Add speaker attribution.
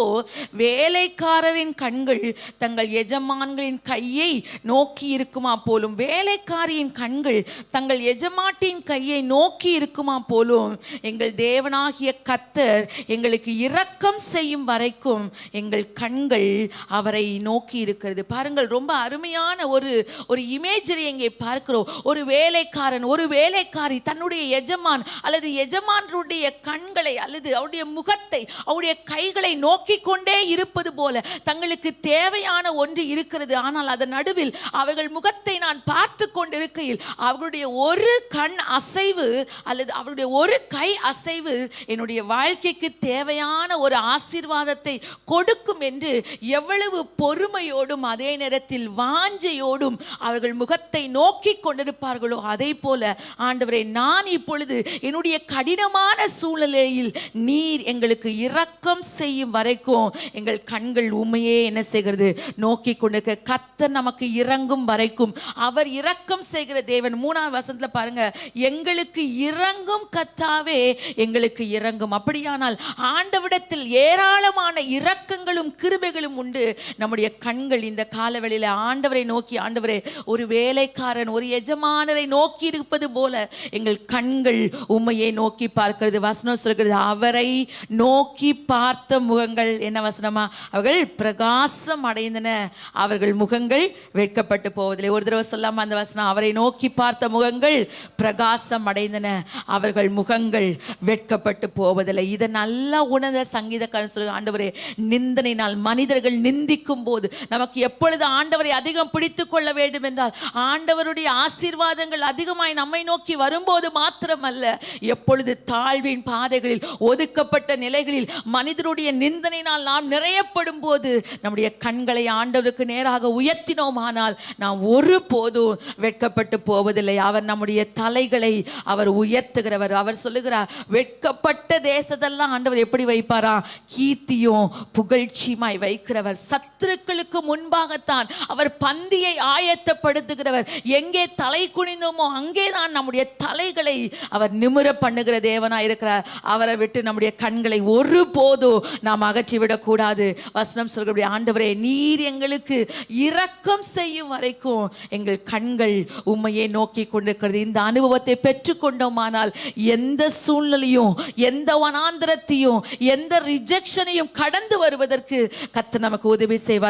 Speaker 1: இதோ வேலைக்காரரின் கண்கள் தங்கள் எஜமான்களின் கையை நோக்கி இருக்குமா போலும் வேலைக்காரியின் கண்கள் தங்கள் எஜமாட்டின் கையை நோக்கி இருக்குமா போலும் எங்கள் தேவனாகிய கத்தர் எங்களுக்கு இரக்கம் செய்யும் வரைக்கும் எங்கள் கண்கள் அவரை நோக்கி இருக்கிறது. பாருங்கள் ரொம்ப அருமையான ஒரு ஒரு இமேஜரி இங்கே பார்க்கிறோம். ஒரு வேலைக்காரன் ஒரு வேலைக்காரி தன்னுடைய எஜமான் அல்லது எஜமானருடைய கண்களை அல்லது அவருடைய முகத்தை அவருடைய கைகளை நோக்கி கொண்டே இருப்பது போல தங்களுக்கு தேவையான ஒன்று இருக்கிறது. ஆனால் அதன் நடுவில் அவர்கள் முகத்தை நான் பார்த்து கொண்டிருக்கையில் அவர்களுடைய ஒரு கண் அசைவு அல்லது அவருடைய ஒரு கை அசைவு என்னுடைய வாழ்க்கைக்கு தேவையான ஒரு ஆசீர்வாதத்தை கொடுக்கும் என்று எவ்வளவு பொறுமையோடும் அதே நேரத்தில் வாஞ்சையோடும் அவர்கள் முகத்தை நோக்கி கொண்டிருப்பார்களோ அதே போல ஆண்டவரை நான் இப்பொழுது என்னுடைய கடினமான சூழ்நிலையில் நீர் எங்களுக்கு இரக்கம் செய்யும் வரை வரைக்கும் எங்கள் கண்கள் உண்மையே என்ன செய்கிறது? நோக்கி கொண்டிருக்க. கத்தர் நமக்கு இறங்கும் வரைக்கும். அவர் இரக்கம் செய்கிற தேவன். மூணாவது வசனத்துல பாருங்க. எங்களுக்கு இறங்கும் கத்தாவே எங்களுக்கு இறங்கும். அப்படியானால் ஆண்டவிடத்தில் ஏராளமான இரக்கங்களும் கிருபைகளும் உண்டு. நம்முடைய கண்கள் இந்த காலவெளியில் ஆண்டவரை நோக்கி ஆண்டவரே ஒரு வேலைக்காரன் ஒரு எஜமானரை நோக்கி இருப்பது போல எங்கள் கண்கள் உண்மையை நோக்கி பார்க்கிறது. வசனம் சொல்கிறது அவரை நோக்கி பார்த்த முகங்கள் அவர்கள் என்ன வசனமா? அவர்கள் பிரகாசம் அடைந்தன. அவர்கள் முகங்கள் வெட்கப்பட்டு போவதில்லை. ஒரு தடவை சொல்லாம அந்த வசனம் அவரை நோக்கி பார்த்த முகங்கள் பிரகாசம் அடைந்தன. அவர்கள் முகங்கள் வெட்கப்பட்டு போவதில்லை. இதை நல்லா உணர்ந்த சங்கீதக்காரன் சொல்லுங்க ஆண்டவரே நிந்தனைனால் மனிதர்கள் நிந்திக்கும் போது நமக்கு எப்பொழுது ஆண்டவரை அதிகம் பிடித்து கொள்ள வேண்டும் என்றால் ஆண்டவருடைய ஆசீர்வாதங்கள் அதிகமாய் நம்மை நோக்கி வரும்போது மாத்திரமல்ல எப்பொழுது தாழ்வின் பாதைகளில் ஒதுக்கப்பட்ட நிலைகளில் மனிதருடைய நிந்தனை நிந்தனையினால் நாம் நிறையப்படும் போது நம்முடைய கண்களை ஆண்டவருக்கு நேராக உயர்த்தினோமானால் நாம் ஒரு போதும் வெட்கப்பட்டு போவதில்லை. அவர் நம்முடைய தலைகளை அவர் உயர்த்துகிறவர். அவர் சொல்லுகிறார் வெட்கப்பட்ட தேசத்தெல்லாம் ஆண்டவர் எப்படி வைப்பாரா? கீர்த்தியும் புகழ்ச்சியுமாய் வைக்கிறவர். சத்துருக்களுக்கு முன்பாகத்தான் அவர் பந்தியை ஆயத்தப்படுத்துகிறவர். எங்கே தலை குனிந்தோமோ அங்கே தான் நம்முடைய தலைகளை அவர் நிமிர பண்ணுகிற தேவனாய் இருக்கிறார் அவரை விட்டு நம்முடைய கண்களை ஒரு போதும் நாம் அகற்றிவிடக் விடக்கூடாது வசனம் சொல்கிறபடி ஆண்டவரே நீர் எங்களுக்கு இரக்கம் செய்யும் வரைக்கும் எங்கள் கண்கள் உண்மையை நோக்கி கொண்டிருக்கிறது. இந்த அனுபவத்தை பெற்றுக்கொண்டோமானால் எந்த சூழ்நிலையும் எந்த வனாந்திரத்தையும் எந்த ரிஜெக்ஷனையும் கடந்து வருவதற்கு கத்து நமக்கு உதவி செய்வார்.